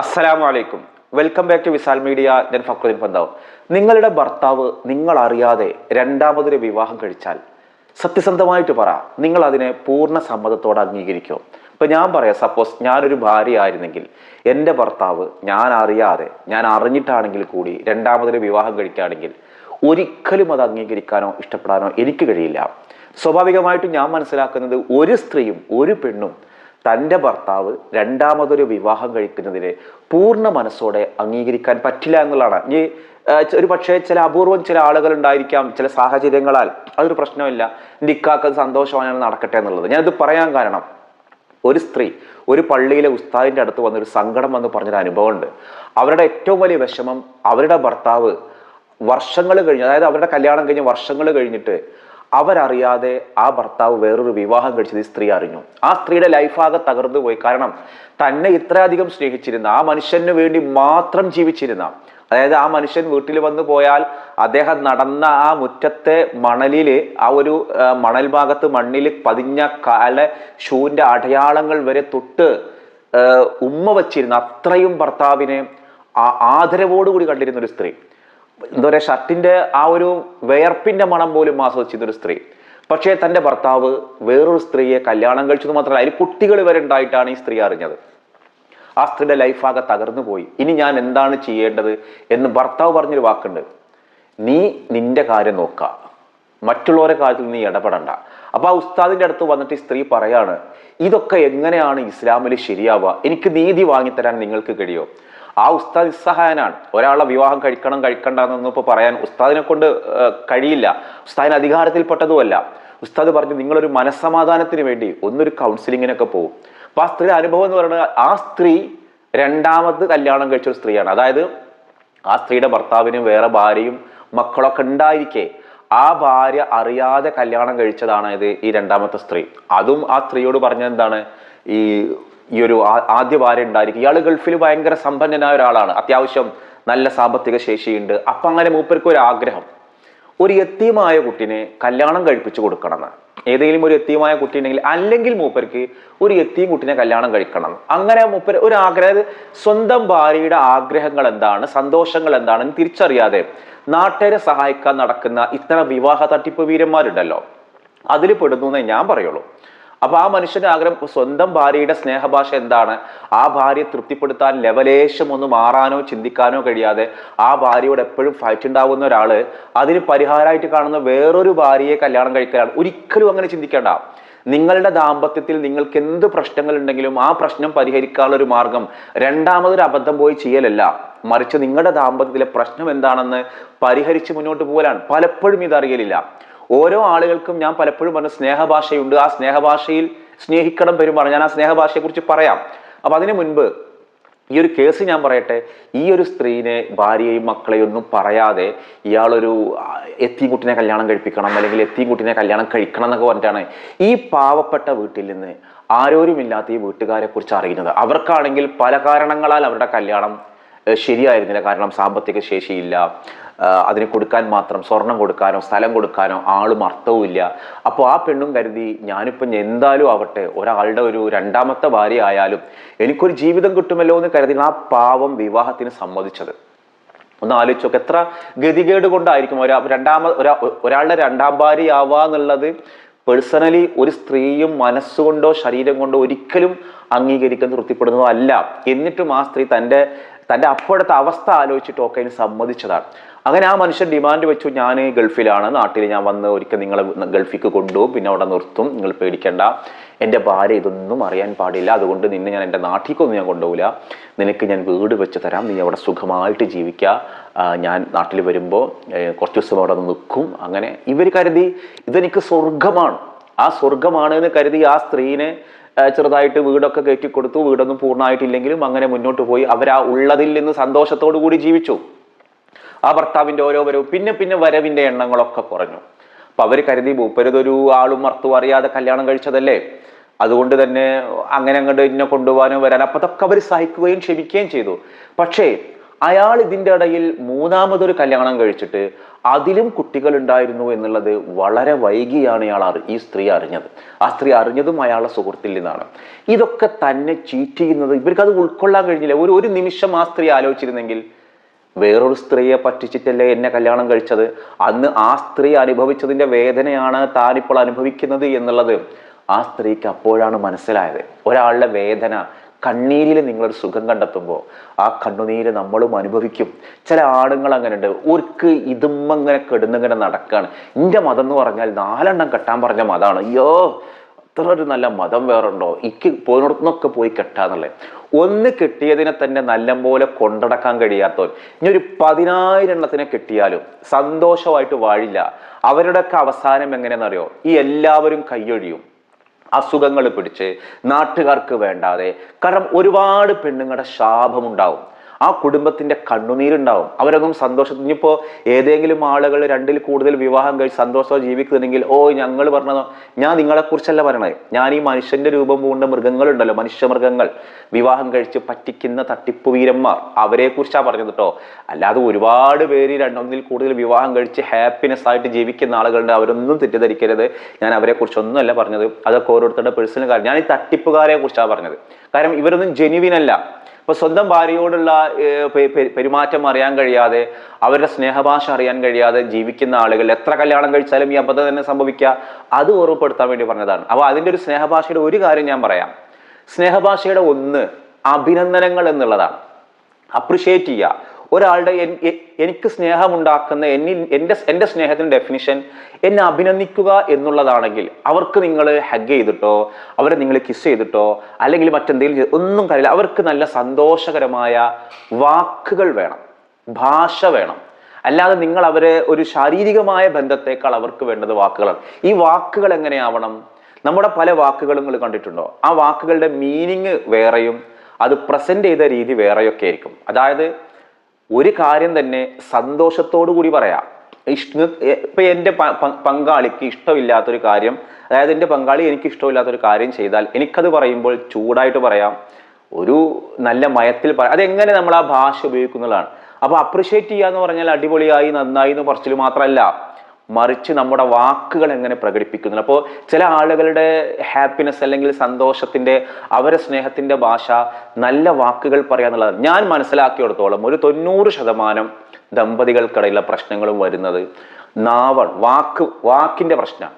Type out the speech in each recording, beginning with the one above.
അസ്സലാമു അലൈക്കും welcome back to Visal media ഞാൻ ഫക്രുദ്ദീൻ പന്താവ്. നിങ്ങളുടെ ഭർത്താവ് നിങ്ങൾ അറിയാതെ രണ്ടാമതൊരു വിവാഹം കഴിച്ചാൽ സത്യസന്ധമായിട്ട് പറ നിങ്ങൾ അതിനെ പൂർണ സമ്മതത്തോടെ അംഗീകരിക്കും. ഇപ്പൊ ഞാൻ പറയാം സപ്പോസ് ഞാനൊരു ഭാര്യ ആയിരുന്നെങ്കിൽ എന്റെ ഭർത്താവ് ഞാൻ അറിയാതെ ഞാൻ അറിഞ്ഞിട്ടാണെങ്കിൽ കൂടി രണ്ടാമതൊരു വിവാഹം കഴിക്കുകയാണെങ്കിൽ ഒരിക്കലും അത് അംഗീകരിക്കാനോ ഇഷ്ടപ്പെടാനോ എനിക്ക് കഴിയില്ല. സ്വാഭാവികമായിട്ടും ഞാൻ മനസ്സിലാക്കുന്നത് ഒരു സ്ത്രീയും ഒരു പെണ്ണും തന്റെ ഭർത്താവ് രണ്ടാമതൊരു വിവാഹം കഴിക്കുന്നതിനെ പൂർണ മനസ്സോടെ അംഗീകരിക്കാൻ പറ്റില്ല എന്നുള്ളതാണ്. ഈ ഒരു പക്ഷേ ചില അപൂർവം ചില ആളുകൾ ഉണ്ടായിരിക്കാം ചില സാഹചര്യങ്ങളാൽ അതൊരു പ്രശ്നമില്ല. നിക്കാക്ക് സന്തോഷമാണ് നടക്കട്ടെ എന്നുള്ളത്. ഞാനത് പറയാൻ കാരണം ഒരു സ്ത്രീ ഒരു പള്ളിയിലെ ഉസ്താദിന്റെ അടുത്ത് വന്നൊരു സങ്കടം വന്ന് പറഞ്ഞൊരു അനുഭവമുണ്ട്. അവരുടെ ഏറ്റവും വലിയ വിഷമം അവരുടെ ഭർത്താവ് വർഷങ്ങൾ കഴിഞ്ഞ് അതായത് അവരുടെ കല്യാണം കഴിഞ്ഞ് വർഷങ്ങൾ കഴിഞ്ഞിട്ട് അവരറിയാതെ ആ ഭർത്താവ് വേറൊരു വിവാഹം കഴിച്ചത് ഈ സ്ത്രീ അറിഞ്ഞു. ആ സ്ത്രീയുടെ ലൈഫാകെ തകർന്നു പോയി. കാരണം തന്നെ ഇത്രയധികം സ്നേഹിച്ചിരുന്ന ആ മനുഷ്യന് വേണ്ടി മാത്രം ജീവിച്ചിരുന്ന അതായത് ആ മനുഷ്യൻ വീട്ടിൽ വന്നു പോയാൽ അദ്ദേഹം നടന്ന ആ മുറ്റത്തെ മണലിൽ ആ ഒരു മണൽ ഭാഗത്ത് മണ്ണിൽ പതിഞ്ഞ കാല ഷൂവിന്റെ അടയാളങ്ങൾ വരെ തൊട്ട് ഉമ്മ വച്ചിരുന്ന അത്രയും ഭർത്താവിനെ ആദരവോടുകൂടി കണ്ടിരുന്ന ഒരു സ്ത്രീ. എന്താ പറയുക ഷർട്ടിന്റെ ആ ഒരു വേർപ്പിന്റെ മണം പോലും ആസ്വദിച്ചിരുന്ന ഒരു സ്ത്രീ. പക്ഷേ തന്റെ ഭർത്താവ് വേറൊരു സ്ത്രീയെ കല്യാണം കഴിച്ചത് മാത്രമല്ല അതിൽ കുട്ടികൾ വരെ ഉണ്ടായിട്ടാണ് ഈ സ്ത്രീ അറിഞ്ഞത്. ആ സ്ത്രീയുടെ ലൈഫാകെ തകർന്നു പോയി. ഇനി ഞാൻ എന്താണ് ചെയ്യേണ്ടത് എന്ന് ഭർത്താവ് പറഞ്ഞൊരു വാക്കുണ്ട്. നീ നിന്റെ കാര്യം നോക്കുക മറ്റുള്ളവരെ കാര്യത്തിൽ നീ ഇടപെടണ്ട. അപ്പൊ ആ ഉസ്താദിന്റെ അടുത്ത് വന്നിട്ട് ഈ സ്ത്രീ പറയാണ് ഇതൊക്കെ എങ്ങനെയാണ് ഇസ്ലാമിൽ ശരിയാവുക? എനിക്ക് നീതി വാങ്ങിത്തരാൻ നിങ്ങൾക്ക് കഴിയോ? ആ ഉസ്താദ് നിസ്സഹായനാണ്. ഒരാളെ വിവാഹം കഴിക്കണം കഴിക്കണ്ട എന്നൊന്നും ഇപ്പൊ പറയാൻ ഉസ്താദിനെ കൊണ്ട് കഴിയില്ല. ഉസ്താദിന് അധികാരത്തിൽപ്പെട്ടതുമല്ല. ഉസ്താദ് പറഞ്ഞു നിങ്ങളൊരു മനസ്സമാധാനത്തിന് വേണ്ടി ഒന്നൊരു കൗൺസിലിങ്ങിനൊക്കെ പോകും അപ്പൊ ആ സ്ത്രീ അനുഭവം എന്ന് പറയുന്നത് ആ സ്ത്രീ രണ്ടാമത് കല്യാണം കഴിച്ച ഒരു സ്ത്രീയാണ്. അതായത് ആ സ്ത്രീയുടെ ഭർത്താവിനും വേറെ ഭാര്യയും മക്കളൊക്കെ ഉണ്ടായിരിക്കെ. ആ ഭാര്യ അറിയാതെ കല്യാണം കഴിച്ചതാണ് ഇത് ഈ രണ്ടാമത്തെ സ്ത്രീ. അതും ആ സ്ത്രീയോട് പറഞ്ഞ എന്താണ്? ഈ ഈ ഒരു ആദ്യ ഭാര്യ ഉണ്ടായിരിക്കും. ഇയാൾ ഗൾഫിൽ ഭയങ്കര സമ്പന്നനായ ഒരാളാണ്. അത്യാവശ്യം നല്ല സാമ്പത്തിക ശേഷിയുണ്ട്. അപ്പം അങ്ങനെ മൂപ്പർക്ക് ഒരു ആഗ്രഹം. ഒരു എത്തിയമായ കുട്ടിനെ കല്യാണം കഴിപ്പിച്ചു കൊടുക്കണം ഏതെങ്കിലും ഒരു എത്തിയമായ കുട്ടി ഉണ്ടെങ്കിൽ അല്ലെങ്കിൽ മൂപ്പർക്ക് ഒരു എത്തിയ കുട്ടിനെ കല്യാണം കഴിക്കണം. അങ്ങനെ മൂപ്പർ ഒരു ആഗ്രഹം. സ്വന്തം ഭാര്യയുടെ ആഗ്രഹങ്ങൾ എന്താണ്? സന്തോഷങ്ങൾ എന്താണെന്ന് തിരിച്ചറിയാതെ നാട്ടുകാരെ സഹായിക്കാൻ നടക്കുന്ന ഇത്തരം വിവാഹ തട്ടിപ്പ് വീരന്മാരുണ്ടല്ലോ. അതിൽ പെടുന്നു എന്നേ ഞാൻ പറയുള്ളൂ. അപ്പൊ ആ മനുഷ്യന്റെ ആഗ്രഹം സ്വന്തം ഭാര്യയുടെ സ്നേഹഭാഷ എന്താണ്? ആ ഭാര്യയെ തൃപ്തിപ്പെടുത്താൻ ലെവലേശം ഒന്ന് മാറാനോ ചിന്തിക്കാനോ കഴിയാതെ ആ ഭാര്യയോട് എപ്പോഴും ഫൈറ്റ് ഉണ്ടാവുന്ന ഒരാൾ അതിന് പരിഹാരമായിട്ട് കാണുന്ന വേറൊരു ഭാര്യയെ കല്യാണം കഴിക്കലാണ് ഒരിക്കലും അങ്ങനെ ചിന്തിക്കേണ്ട. നിങ്ങളുടെ ദാമ്പത്യത്തിൽ നിങ്ങൾക്ക് എന്ത് പ്രശ്നങ്ങൾ ഉണ്ടെങ്കിലും ആ പ്രശ്നം പരിഹരിക്കാനുള്ള ഒരു മാർഗം രണ്ടാമതൊരു അബദ്ധം പോയി ചെയ്യലല്ല. മറിച്ച് നിങ്ങളുടെ ദാമ്പത്യത്തിലെ പ്രശ്നം എന്താണെന്ന് പരിഹരിച്ച് മുന്നോട്ട് പോകലാണ്. പലപ്പോഴും ഇതറിയലില്ല ഓരോ ആളുകൾക്കും ഞാൻ പലപ്പോഴും പറഞ്ഞ സ്നേഹഭാഷയുണ്ട്. ആ സ്നേഹഭാഷയിൽ സ്നേഹിക്കണം പെരുമാറണം. ഞാൻ ആ സ്നേഹഭാഷയെ കുറിച്ച് പറയാം. അപ്പൊ അതിനു മുൻപ് ഈ ഒരു കേസ് ഞാൻ പറയട്ടെ. ഈ ഒരു സ്ത്രീനെ ഭാര്യയും മക്കളെയും ഒന്നും പറയാതെ ഇയാളൊരു എത്തി എത്തിയും കുട്ടിനെ കല്യാണം കഴിപ്പിക്കണം അല്ലെങ്കിൽ എത്തി കുട്ടിനെ കല്യാണം കഴിക്കണം എന്നൊക്കെ പറഞ്ഞിട്ടാണ് ഈ പാവപ്പെട്ട വീട്ടിൽ നിന്ന് ആരോരുമില്ലാത്ത ഈ വീട്ടുകാരെ കുറിച്ച് അറിയുന്നത്. അവർക്കാണെങ്കിൽ പല കാരണങ്ങളാൽ അവരുടെ കല്യാണം ശരിയായിരുന്നില്ല. കാരണം സാമ്പത്തിക ശേഷിയില്ല. അതിന് കൊടുക്കാൻ മാത്രം സ്വർണം കൊടുക്കാനോ സ്ഥലം കൊടുക്കാനോ ആളും അർത്ഥവും ഇല്ല. അപ്പോൾ ആ പെണ്ണും കരുതി ഞാനിപ്പം എന്തായാലും ആവട്ടെ ഒരാളുടെ ഒരു രണ്ടാമത്തെ ഭാര്യ ആയാലും എനിക്കൊരു ജീവിതം കിട്ടുമല്ലോ എന്ന് കരുതി ആ പാവം വിവാഹത്തിന് സമ്മതിച്ചത്. ഒന്ന് ആലോചിച്ച് എത്ര ഗതികേട് കൊണ്ടായിരിക്കും ഒരാ രണ്ടാമ ഒരാ ഒരാളുടെ രണ്ടാം ഭാര്യ ആവുക എന്നുള്ളത് പേഴ്സണലി ഒരു സ്ത്രീയും മനസ്സുകൊണ്ടോ ശരീരം കൊണ്ടോ ഒരിക്കലും അംഗീകരിക്കാൻ തൃപ്തിപ്പെടുന്നതോ അല്ല എന്നിട്ടും ആ സ്ത്രീ തന്റെ തന്റെ അപ്പോഴത്തെ അവസ്ഥ ആലോചിച്ചിട്ട് ഒക്കെ അതിന് സമ്മതിച്ചതാണ്. അങ്ങനെ ആ മനുഷ്യൻ ഡിമാൻഡ് വെച്ചു ഞാൻ ഗൾഫിലാണ് നാട്ടിൽ ഞാൻ വന്ന് ഒരിക്കൽ നിങ്ങളെ ഗൾഫിക്ക് കൊണ്ടുപോകും പിന്നെ അവിടെ നിർത്തും നിങ്ങൾ പേടിക്കേണ്ട. എന്റെ ഭാര്യ ഇതൊന്നും അറിയാൻ പാടില്ല അതുകൊണ്ട് നിന്നെ ഞാൻ എന്റെ നാട്ടിലേക്കൊന്നും ഞാൻ കൊണ്ടുപോകില്ല. നിനക്ക് ഞാൻ വീട് വെച്ച് തരാം നീ അവിടെ സുഖമായിട്ട് ജീവിക്കുക ഞാൻ നാട്ടിൽ വരുമ്പോൾ കുറച്ച് ദിവസം അവിടെ നിൽക്കും. അങ്ങനെ ഇവർ കരുതി ഇതെനിക്ക് സ്വർഗമാണ് ആ സ്വർഗമാണ് എന്ന് കരുതി ആ സ്ത്രീനെ ചെറുതായിട്ട് വീടൊക്കെ കയറ്റി കൊടുത്തു വീടൊന്നും പൂർണമായിട്ടില്ലെങ്കിലും അങ്ങനെ മുന്നോട്ട് പോയി. അവർ ആ ഉള്ളതിൽ നിന്ന് സന്തോഷത്തോടു കൂടി ജീവിച്ചു. ആ ഭർത്താവിന്റെ ഓരോ വരവും പിന്നെ പിന്നെ വരവിന്റെ എണ്ണങ്ങളൊക്കെ കുറഞ്ഞു. അപ്പൊ അവർ കരുതി മൂപ്പരതൊരു ആളും അർത്ഥവും അറിയാതെ കല്യാണം കഴിച്ചതല്ലേ? അതുകൊണ്ട് തന്നെ അങ്ങനെ അങ്ങോട്ട് ഇന്നെ കൊണ്ടുപോകാനും വരാനും. അപ്പൊ അതൊക്കെ അവർ സഹിക്കുകയും ക്ഷമിക്കുകയും ചെയ്തു. പക്ഷേ അയാൾ ഇതിന്റെ ഇടയിൽ മൂന്നാമതൊരു കല്യാണം കഴിച്ചിട്ട് അതിലും കുട്ടികൾ ഉണ്ടായിരുന്നു എന്നുള്ളത് വളരെ വൈകിയാണ് അറി ഈ സ്ത്രീ അറിഞ്ഞത്. ആ സ്ത്രീ അറിഞ്ഞതും അയാളുടെ സുഹൃത്തിൽ നിന്നാണ്. ഇതൊക്കെ തന്നെ ചീറ്റ് ചെയ്യുന്നത് ഇവർക്ക് അത് ഉൾക്കൊള്ളാൻ കഴിഞ്ഞില്ല. ഒരു ഒരു നിമിഷം ആ സ്ത്രീ ആലോചിച്ചിരുന്നെങ്കിൽ വേറൊരു സ്ത്രീയെ പറ്റിച്ചിട്ടല്ലേ എന്നെ കല്യാണം കഴിച്ചത്? അന്ന് ആ സ്ത്രീ അനുഭവിച്ചതിന്റെ വേദനയാണ് താനിപ്പോൾ അനുഭവിക്കുന്നത് എന്നുള്ളത് ആ സ്ത്രീക്ക് അപ്പോഴാണ് മനസ്സിലായത്. ഒരാളുടെ വേദന കണ്ണീരിൽ നിങ്ങളൊരു സുഖം കണ്ടെത്തുമ്പോൾ ആ കണ്ണുനീര് നമ്മളും അനുഭവിക്കും. ചില ആണുങ്ങൾ അങ്ങനെ ഉണ്ട് ഒർക്ക് ഇതുമ്മങ്ങനെ കെടുന്നിങ്ങനെ നടക്കുകയാണ് എന്റെ മതം എന്ന് പറഞ്ഞാൽ നാലെണ്ണം കെട്ടാൻ പറഞ്ഞ മതമാണ്. അയ്യോ അത്ര ഒരു നല്ല മതം വേറുണ്ടോ? ഇക്ക് പോയിടത്തുനിന്നൊക്കെ പോയി കെട്ടാന്നുള്ളത് ഒന്ന് കെട്ടിയതിനെ തന്നെ നല്ലപോലെ കൊണ്ടടക്കാൻ കഴിയാത്തവർ ഇനി ഒരു പതിനായിരം എണ്ണത്തിനെ കെട്ടിയാലും സന്തോഷമായിട്ട് വാഴില്ല. അവരുടെയൊക്കെ അവസാനം എങ്ങനെയെന്നറിയോ ഈ എല്ലാവരും കൈയൊഴിയും. അസുഖങ്ങൾ പിടിച്ച് നാട്ടുകാർക്ക് വേണ്ടാതെ. കാരണം ഒരുപാട് പെണ്ണുങ്ങളുടെ ശാപമുണ്ടാവും. ആ കുടുംബത്തിന്റെ കണ്ണുനീരുണ്ടാവും. അവരൊന്നും സന്തോഷത്തിൽ ഇനിയിപ്പോൾ ഏതെങ്കിലും ആളുകൾ രണ്ടിൽ കൂടുതൽ വിവാഹം കഴിച്ച് സന്തോഷത്തോടെ ജീവിക്കുന്നുണ്ടെങ്കിൽ ഓ ഞങ്ങൾ പറഞ്ഞതോ ഞാൻ നിങ്ങളെക്കുറിച്ചല്ല പറയണത്. ഞാൻ ഈ മനുഷ്യന്റെ രൂപം പൂണ്ട മൃഗങ്ങളുണ്ടല്ലോ മനുഷ്യ മൃഗങ്ങൾ വിവാഹം കഴിച്ച് പറ്റിക്കുന്ന തട്ടിപ്പ് വീരന്മാർ. അവരെ കുറിച്ചാണ് പറഞ്ഞത് കേട്ടോ അല്ലാതെ ഒരുപാട് പേര് രണ്ടൊന്നിൽ കൂടുതൽ വിവാഹം കഴിച്ച് ഹാപ്പിനെസ് ആയിട്ട് ജീവിക്കുന്ന ആളുകളുണ്ട്. അവരൊന്നും തെറ്റിദ്ധരിക്കരുത്. ഞാൻ അവരെ അല്ല പറഞ്ഞത്. അതൊക്കെ ഓരോരുത്തരുടെ പേഴ്സണൽ കാര്യം. ഞാൻ ഈ തട്ടിപ്പുകാരെ കുറിച്ചാണ് പറഞ്ഞത്. കാരണം ഇവരൊന്നും ജെനുവിൻ അല്ല. ഇപ്പൊ സ്വന്തം ഭാര്യയോടുള്ള പെരുമാറ്റം അറിയാൻ കഴിയാതെ അവരുടെ സ്നേഹഭാഷ അറിയാൻ കഴിയാതെ ജീവിക്കുന്ന ആളുകൾ എത്ര കല്യാണം കഴിച്ചാലും ഈ അബദ്ധം തന്നെ സംഭവിക്കുക അത് ഓർമ്മപ്പെടുത്താൻ വേണ്ടി പറഞ്ഞതാണ്. അപ്പൊ അതിന്റെ ഒരു സ്നേഹഭാഷയുടെ ഒരു കാര്യം ഞാൻ പറയാം. സ്നേഹഭാഷയുടെ ഒന്ന് അഭിനന്ദനങ്ങൾ എന്നുള്ളതാണ്. അപ്രിഷ്യേറ്റ് ചെയ്യുക. ഒരാളുടെ എനിക്ക് സ്നേഹമുണ്ടാക്കുന്ന എന്നിൽ എന്റെ എന്റെ സ്നേഹത്തിന്റെ ഡെഫിനിഷൻ എന്നെ അഭിനന്ദിക്കുക എന്നുള്ളതാണെങ്കിൽ അവർക്ക് നിങ്ങൾ ഹഗ് ചെയ്തിട്ടോ അവരെ നിങ്ങൾ കിസ് ചെയ്തിട്ടോ അല്ലെങ്കിൽ മറ്റെന്തെങ്കിലും ഒന്നും കാര്യമില്ല. അവർക്ക് നല്ല സന്തോഷകരമായ വാക്കുകൾ വേണം ഭാഷ വേണം. അല്ലാതെ നിങ്ങൾ അവരെ ഒരു ശാരീരികമായ ബന്ധത്തേക്കാൾ അവർക്ക് വേണ്ടത് വാക്കുകളാണ്. ഈ വാക്കുകൾ എങ്ങനെയാവണം? നമ്മുടെ പല വാക്കുകളും നിങ്ങൾ കണ്ടിട്ടുണ്ടോ? ആ വാക്കുകളുടെ മീനിങ് വേറെയും അത് പ്രസന്റ് ചെയ്ത രീതി വേറെയൊക്കെ ആയിരിക്കും. അതായത് ഒരു കാര്യം തന്നെ സന്തോഷത്തോടു കൂടി പറയാം. ഇഷ്ട ഇപ്പൊ എന്റെ പങ്കാളിക്ക് ഇഷ്ടമില്ലാത്തൊരു കാര്യം അതായത് എന്റെ പങ്കാളി എനിക്ക് ഇഷ്ടമില്ലാത്തൊരു കാര്യം ചെയ്താൽ എനിക്കത് പറയുമ്പോൾ ചൂടായിട്ട് പറയാം. ഒരു നല്ല മയത്തിൽ പറയാം അതെങ്ങനെ നമ്മൾ ആ ഭാഷ ഉപയോഗിക്കുന്നതാണ്? അപ്പൊ അപ്രിഷിയേറ്റ് ചെയ്യുക എന്ന് പറഞ്ഞാൽ അടിപൊളിയായി നന്നായി എന്ന് പറച്ചിൽ മാത്രമല്ല. മറിച്ച് നമ്മുടെ വാക്കുകൾ എങ്ങനെ പ്രകടിപ്പിക്കുന്നു. അപ്പോൾ ചില ആളുകളുടെ ഹാപ്പിനെസ് അല്ലെങ്കിൽ സന്തോഷത്തിന്റെ അവരെ സ്നേഹത്തിന്റെ ഭാഷ നല്ല വാക്കുകൾ പറയാന്നുള്ളതാണ് ഞാൻ മനസ്സിലാക്കിയെടുത്തോളം ഒരു തൊണ്ണൂറ് ശതമാനം ദമ്പതികൾക്കിടയിലുള്ള പ്രശ്നങ്ങളും വരുന്നത് നാവൺ വാക്ക് വാക്കിന്റെ പ്രശ്നമാണ്.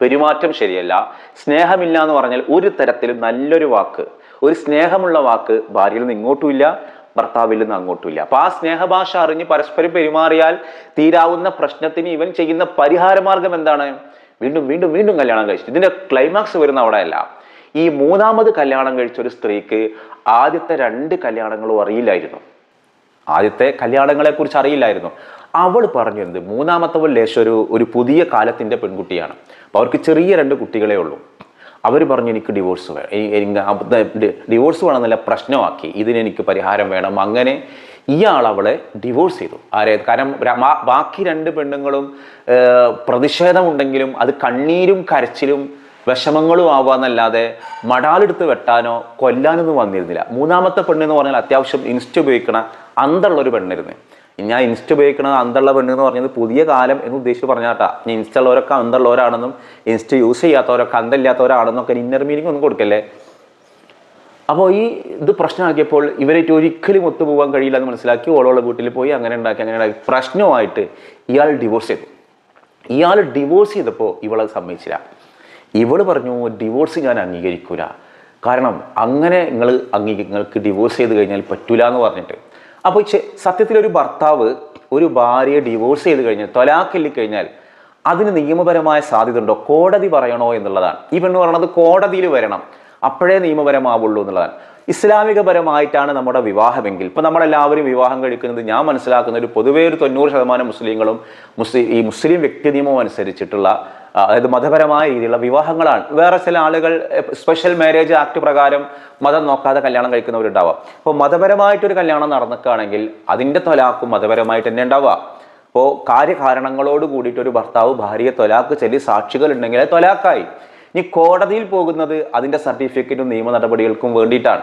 പെരുമാറ്റം ശരിയല്ല. സ്നേഹമില്ല എന്ന് പറഞ്ഞാൽ ഒരു തരത്തിലും നല്ലൊരു വാക്ക് ഒരു സ്നേഹമുള്ള വാക്ക് ഭാര്യയിൽ നിന്ന് ഇങ്ങോട്ടുമില്ല ഭർത്താവിൽ നിന്ന് അങ്ങോട്ടുമില്ല. അപ്പൊ ആ സ്നേഹഭാഷ അറിഞ്ഞ് പരസ്പരം പെരുമാറിയാൽ തീരാവുന്ന പ്രശ്നത്തിന് ഇവൻ ചെയ്യുന്ന പരിഹാരമാർഗം എന്താണ്? വീണ്ടും വീണ്ടും വീണ്ടും കല്യാണം കഴിച്ചു ഇതിന്റെ ക്ലൈമാക്സ് വരുന്ന അവിടെയല്ല. ഈ മൂന്നാമത് കല്യാണം കഴിച്ച ഒരു സ്ത്രീക്ക് ആദ്യത്തെ രണ്ട് കല്യാണങ്ങളും അറിയില്ലായിരുന്നു. ആദ്യത്തെ കല്യാണങ്ങളെ കുറിച്ച് അറിയില്ലായിരുന്നു. അവൾ പറഞ്ഞു എന്ത്? മൂന്നാമത്തവൾ ലേശം ഒരു ഒരു പുതിയ കാലത്തിന്റെ പെൺകുട്ടിയാണ്. അപ്പൊ അവർക്ക് ചെറിയ രണ്ട് കുട്ടികളെ ഉള്ളൂ. അവർ പറഞ്ഞു എനിക്ക് ഡിവോഴ്സ് വേണം. ഡിവോഴ്സ് വേണമെന്നല്ല പ്രശ്നമാക്കി. ഇതിനെനിക്ക് പരിഹാരം വേണം. അങ്ങനെ ഇയാൾ അവളെ ഡിവോഴ്സ് ചെയ്തു. ആരെ? കാരണം ബാക്കി രണ്ട് പെണ്ണുങ്ങളും പ്രതിഷേധമുണ്ടെങ്കിലും അത് കണ്ണീരും കരച്ചിലും വിഷമങ്ങളും ആവാന്നല്ലാതെ മടാലെടുത്ത് വെട്ടാനോ കൊല്ലാനൊന്നും വന്നിരുന്നില്ല. മൂന്നാമത്തെ പെണ്ണെന്ന് പറഞ്ഞാൽ അത്യാവശ്യം ഇൻസ്റ്റ് ഉപയോഗിക്കണ അന്തുള്ള ഒരു പെണ്ണിരുന്നു ഞാൻ ഇൻസ്റ്റ ഉപയോഗിക്കുന്നത് അന്തള്ള പെണ്ണ് എന്ന് പറഞ്ഞത് പുതിയ കാലം എന്ന് ഉദ്ദേശിച്ച് പറഞ്ഞാട്ടാ. ഞാൻ ഇൻസ്റ്റ ഉള്ളവരൊക്കെ അന്തള്ളവരാണെന്നും ഇൻസ്റ്റ യൂസ് ചെയ്യാത്തവരൊക്കെ അന്തല്ലാത്തവരാണെന്നൊക്കെ ഇന്നർ മീനിങ് ഒന്നും കൊടുക്കല്ലേ? അപ്പോൾ ഈ ഇത് പ്രശ്നമാക്കിയപ്പോൾ ഇവരായിട്ട് ഒരിക്കലും ഒത്തുപോകാൻ കഴിയില്ല എന്ന് മനസ്സിലാക്കി ഓളോളെ വീട്ടിൽ പോയി അങ്ങനെ ഉണ്ടാക്കി അങ്ങനെ ഉണ്ടാക്കി. പ്രശ്നമായിട്ട് ഇയാൾ ഡിവോഴ്സ് ചെയ്തു. ഇയാൾ ഡിവോഴ്സ് ചെയ്തപ്പോൾ ഇവളെ സമ്മതിച്ചില്ല. ഇവൾ പറഞ്ഞു ഡിവോഴ്സ് ഞാൻ അംഗീകരിക്കൂല. കാരണം അങ്ങനെ നിങ്ങൾ അംഗീക നിങ്ങൾക്ക് ഡിവോഴ്സ് ചെയ്ത് കഴിഞ്ഞാൽ പറ്റൂല എന്ന് പറഞ്ഞിട്ട്. അപ്പോൾ സത്യത്തിൽ ഒരു ഭർത്താവ് ഒരു ഭാര്യയെ ഡിവോഴ്സ് ചെയ്ത് കഴിഞ്ഞാൽ തൊലാക്കല്ലി കഴിഞ്ഞാൽ അതിന് നിയമപരമായ സാധ്യത ഉണ്ടോ കോടതി പറയണോ എന്നുള്ളതാണ്. ഈ പെണ്ണ് പറയണത് കോടതിയിൽ വരണം. അപ്പോഴേ നിയമപരമാവുള്ളൂ എന്നുള്ളതാണ്. ഇസ്ലാമികപരമായിട്ടാണ് നമ്മുടെ വിവാഹമെങ്കിൽ. ഇപ്പൊ നമ്മളെല്ലാവരും വിവാഹം കഴിക്കുന്നത് ഞാൻ മനസ്സിലാക്കുന്ന ഒരു പൊതുവേ ഒരു തൊണ്ണൂറ് ശതമാനം മുസ്ലിങ്ങളും മുസ്ലിം ഈ മുസ്ലിം വ്യക്തി നിയമം അനുസരിച്ചിട്ടുള്ള അതായത് മതപരമായ രീതിയിലുള്ള വിവാഹങ്ങളാണ്. വേറെ ചില ആളുകൾ സ്പെഷ്യൽ മാരേജ് ആക്ട് പ്രകാരം മതം നോക്കാതെ കല്യാണം കഴിക്കുന്നവരുണ്ടാവാം. അപ്പോൾ മതപരമായിട്ടൊരു കല്യാണം നടന്നിക്കുകയാണെങ്കിൽ അതിന്റെ തൊലാക്കും മതപരമായിട്ട് തന്നെ ഉണ്ടാവുക. അപ്പോൾ കാര്യകാരണങ്ങളോട് കൂടിയിട്ട് ഒരു ഭർത്താവ് ഭാര്യയെ തൊലാക്ക് ചെല്ലി സാക്ഷികൾ ഉണ്ടെങ്കിൽ തൊലാക്കായി. ഇനി കോടതിയിൽ പോകുന്നത് അതിന്റെ സർട്ടിഫിക്കറ്റും നിയമ നടപടികൾക്കും വേണ്ടിയിട്ടാണ്.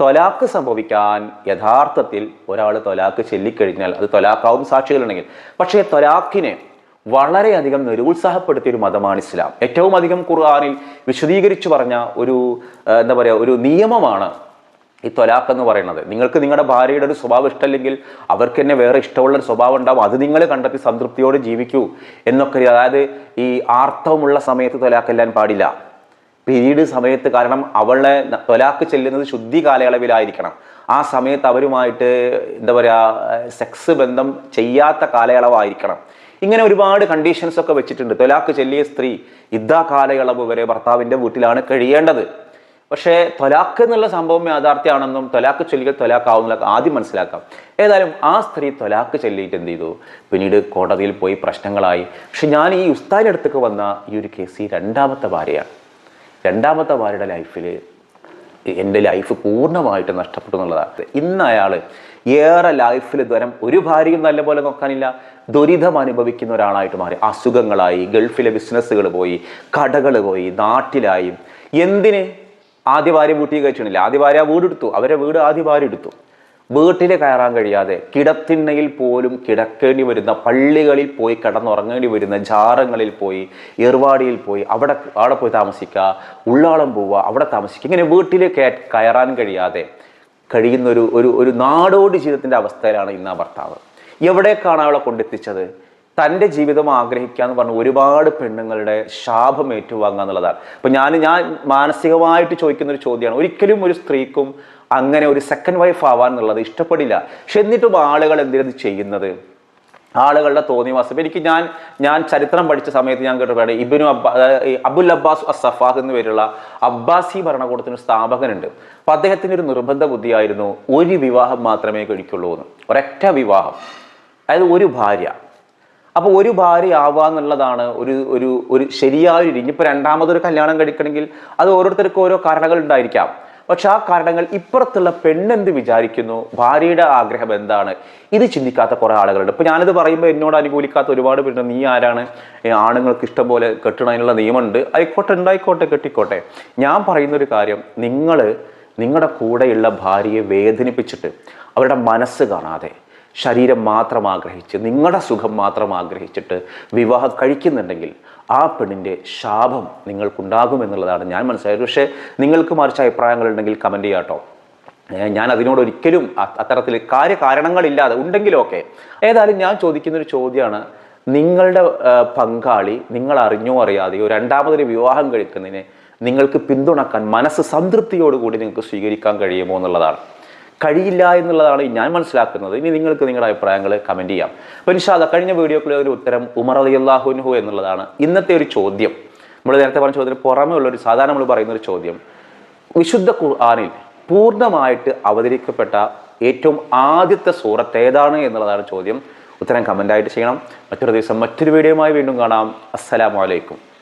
തൊലാക്ക് സംഭവിക്കാൻ യഥാർത്ഥത്തിൽ ഒരാൾ തൊലാക്ക് ചെല്ലിക്കഴിഞ്ഞാൽ അത് തൊലാക്കാവും സാക്ഷികളുണ്ടെങ്കിൽ പക്ഷേ തൊലാക്കിനെ വളരെയധികം നിരുത്സാഹപ്പെടുത്തിയ ഒരു മതമാണ് ഇസ്ലാം. ഏറ്റവും അധികം ഖുർആാനിൽ വിശദീകരിച്ചു പറഞ്ഞ ഒരു എന്താ പറയുക ഒരു നിയമമാണ് ഈ ത്വലാഖ് എന്ന് പറയുന്നത്. നിങ്ങൾക്ക് നിങ്ങളുടെ ഭാര്യയുടെ ഒരു സ്വഭാവം ഇഷ്ടമല്ലെങ്കിൽ അവർക്ക് തന്നെ വേറെ ഇഷ്ടമുള്ള ഒരു സ്വഭാവം ഉണ്ടാവും. അത് നിങ്ങൾ കണ്ടെത്തി സംതൃപ്തിയോടെ ജീവിക്കൂ എന്നൊക്കെ അതായത് ഈ ആർത്തവമുള്ള സമയത്ത് തൊലാക്കെല്ലാൻ പാടില്ല. പീരീഡ് സമയത്ത് കാരണം അവളെ ത്വലാക്ക് ചെല്ലുന്നത് ശുദ്ധി കാലയളവിലായിരിക്കണം. ആ സമയത്ത് അവരുമായിട്ട് എന്താ പറയുക സെക്സ് ബന്ധം ചെയ്യാത്ത കാലയളവായിരിക്കണം. ഇങ്ങനെ ഒരുപാട് കണ്ടീഷൻസ് ഒക്കെ വെച്ചിട്ടുണ്ട്. തൊലാക്ക് ചെല്ലിയ സ്ത്രീ ഇദ്ദാ കാലയളവ് വരെ ഭർത്താവിന്റെ വീട്ടിലാണ് കഴിയേണ്ടത്. പക്ഷേ തൊലാക്ക് എന്നുള്ള സംഭവം യാഥാർത്ഥ്യമാണെന്നും തൊലാക്ക് ചൊല്ലികൾ തൊലാക്കാവുന്ന ആദ്യം മനസ്സിലാക്കാം. ഏതായാലും ആ സ്ത്രീ തൊലാക്ക് ചൊല്ലിയിട്ട് എന്ത് ചെയ്തു? പിന്നീട് കോടതിയിൽ പോയി പ്രശ്നങ്ങളായി. പക്ഷെ ഞാൻ ഈ ഉസ്താദിന്റെ അടുത്തേക്ക് വന്ന ഈ ഒരു കേസ് ഈ രണ്ടാമത്തെ ഭാര്യയാണ്. രണ്ടാമത്തെ ഭാര്യയുടെ ലൈഫിൽ എന്റെ ലൈഫ് പൂർണമായിട്ട് നഷ്ടപ്പെട്ടു എന്നുള്ളതാണ്. ഇന്ന് അയാൾ ഏറെ ലൈഫിൽ ദ്വരം ഒരു ഭാര്യയും നല്ലപോലെ നോക്കാനില്ല. ദുരിതം അനുഭവിക്കുന്ന ഒരാളായിട്ട് മാറി. അസുഖങ്ങളായി ഗൾഫിലെ ബിസിനസ്സുകൾ പോയി കടകൾ പോയി നാട്ടിലായി. എന്തിന്? ആദ്യ ഭാര്യ വീട്ടിൽ കഴിച്ചിട്ടില്ല. ആദ്യ ഭാര്യ വീടെടുത്തു. അവരെ വീട് ആദ്യ ഭാര്യ എടുത്തു. വീട്ടിൽ കയറാൻ കഴിയാതെ കിടത്തിണ്ണയിൽ പോലും കിടക്കേണ്ടി വരുന്ന പള്ളികളിൽ പോയി കിടന്നുറങ്ങേണ്ടി വരുന്ന ജാറങ്ങളിൽ പോയി ഏർവാടിയിൽ പോയി അവിടെ അവിടെ പോയി താമസിക്കുക ഉള്ളാളം പോവുക അവിടെ താമസിക്കുക ഇങ്ങനെ വീട്ടിൽ കയറാൻ കഴിയാതെ കഴിയുന്ന ഒരു ഒരു ഒരു നാടോടി ജീവിതത്തിന്റെ അവസ്ഥയിലാണ് ഇന്ന് ആ ഭർത്താവ്. എവിടേക്കാണ് അവളെ കൊണ്ടെത്തിച്ചത്? തന്റെ ജീവിതം ആഗ്രഹിക്കുക എന്ന് പറഞ്ഞ ഒരുപാട് പെണ്ണുങ്ങളുടെ ശാപം ഏറ്റുവാങ്ങുക എന്നുള്ളതാണ്. അപ്പം ഞാൻ ഞാൻ മാനസികമായിട്ട് ചോദിക്കുന്ന ഒരു ചോദ്യമാണ്. ഒരിക്കലും ഒരു സ്ത്രീക്കും അങ്ങനെ ഒരു സെക്കൻഡ് വൈഫ് ആവാൻ എന്നുള്ളത് ഇഷ്ടപ്പെടില്ല. പക്ഷെ എന്നിട്ടും ആളുകൾ എന്തിനത് ചെയ്യുന്നത്? ആളുകളുടെ തോന്നിവാസം. എനിക്ക് ഞാൻ ഞാൻ ചരിത്രം പഠിച്ച സമയത്ത് ഞാൻ കേട്ടപ്പോഴാണ് ഇബിനു അബ്ബാ അബുൽ അബ്ബാസ് അസഫാഹ് എന്ന് പേരുള്ള അബ്ബാസി ഭരണകൂടത്തിന് സ്ഥാപകനുണ്ട്. അപ്പൊ അദ്ദേഹത്തിന് ഒരു നിർബന്ധ ബുദ്ധിയായിരുന്നു ഒരു വിവാഹം മാത്രമേ കഴിക്കുള്ളൂ എന്ന്. ഒരൊറ്റ വിവാഹം. അതായത് ഒരു ഭാര്യ. അപ്പോൾ ഒരു ഭാര്യ ആവുക എന്നുള്ളതാണ് ഒരു ഒരു ഒരു ശരിയായ ഒരു ഇനിയിപ്പോൾ രണ്ടാമതൊരു കല്യാണം കഴിക്കണമെങ്കിൽ അത് ഓരോരുത്തർക്കും ഓരോ കാരണങ്ങൾ ഉണ്ടായിരിക്കാം. പക്ഷെ ആ കാരണങ്ങൾ ഇപ്പുറത്തുള്ള പെണ്ണെന്ത് വിചാരിക്കുന്നു? ഭാര്യയുടെ ആഗ്രഹം എന്താണ്? ഇത് ചിന്തിക്കാത്ത കുറേ ആളുകളുണ്ട്. ഇപ്പൊ ഞാനിത് പറയുമ്പോൾ എന്നോട് അനുകൂലിക്കാത്ത ഒരുപാട് പേരുണ്ട്. നീ ആരാണ്? ആണുങ്ങൾക്ക് ഇഷ്ടം പോലെ കെട്ടണതിനുള്ള നിയമമുണ്ട്. ആയിക്കോട്ടെ ഉണ്ടായിക്കോട്ടെ കെട്ടിക്കോട്ടെ. ഞാൻ പറയുന്ന ഒരു കാര്യം നിങ്ങൾ നിങ്ങളുടെ കൂടെയുള്ള ഭാര്യയെ വേദനിപ്പിച്ചിട്ട് അവരുടെ മനസ്സ് കാണാതെ ശരീരം മാത്രം ആഗ്രഹിച്ച് നിങ്ങളുടെ സുഖം മാത്രം ആഗ്രഹിച്ചിട്ട് വിവാഹം കഴിക്കുന്നുണ്ടെങ്കിൽ ആ പെണ്ണിന്റെ ശാപം നിങ്ങൾക്കുണ്ടാകുമെന്നുള്ളതാണ് ഞാൻ മനസ്സിലായത്. പക്ഷേ നിങ്ങൾക്ക് മറിച്ച് അഭിപ്രായങ്ങളുണ്ടെങ്കിൽ കമന്റ് ചെയ്യാട്ടോ ഞാൻ അതിനോട് ഒരിക്കലും അത്തരത്തിൽ കാര്യകാരണങ്ങളില്ലാതെ ഉണ്ടെങ്കിലൊക്കെ ഏതായാലും ഞാൻ ചോദിക്കുന്നൊരു ചോദ്യമാണ്. നിങ്ങളുടെ പങ്കാളി നിങ്ങൾ അറിഞ്ഞോ അറിയാതെയോ രണ്ടാമതൊരു വിവാഹം കഴിക്കുന്നതിനെ നിങ്ങൾക്ക് പിന്തുണക്കാൻ മനസ്സ് സംതൃപ്തിയോടുകൂടി നിങ്ങൾക്ക് സ്വീകരിക്കാൻ കഴിയുമോ എന്നുള്ളതാണ്. കഴിയില്ല എന്നുള്ളതാണ് ഞാൻ മനസ്സിലാക്കുന്നത്. ഇനി നിങ്ങൾക്ക് നിങ്ങളുടെ അഭിപ്രായങ്ങൾ കമന്റ് ചെയ്യാം. അപ്പോൾ ഇൻഷാല്ല കഴിഞ്ഞ വീഡിയോക്കുള്ള ഒരു ഉത്തരം ഉമർ അലി അള്ളാഹുൻഹു എന്നുള്ളതാണ്. ഇന്നത്തെ ഒരു ചോദ്യം. നമ്മൾ നേരത്തെ പറഞ്ഞ ചോദ്യത്തിന് പുറമേ ഉള്ള ഒരു സാധാരണ നമ്മൾ പറയുന്ന ഒരു ചോദ്യം. വിശുദ്ധ ഖുർആാനിൽ പൂർണമായിട്ട് അവതരിക്കപ്പെട്ട ഏറ്റവും ആദ്യത്തെ സൂറത്ത് ഏതാണ് എന്നുള്ളതാണ് ചോദ്യം. ഉത്തരം കമന്റായിട്ട് ചെയ്യണം. മറ്റൊരു ദിവസം മറ്റൊരു വീഡിയോയുമായി വീണ്ടും കാണാം. അസ്സലാമു അലൈക്കും.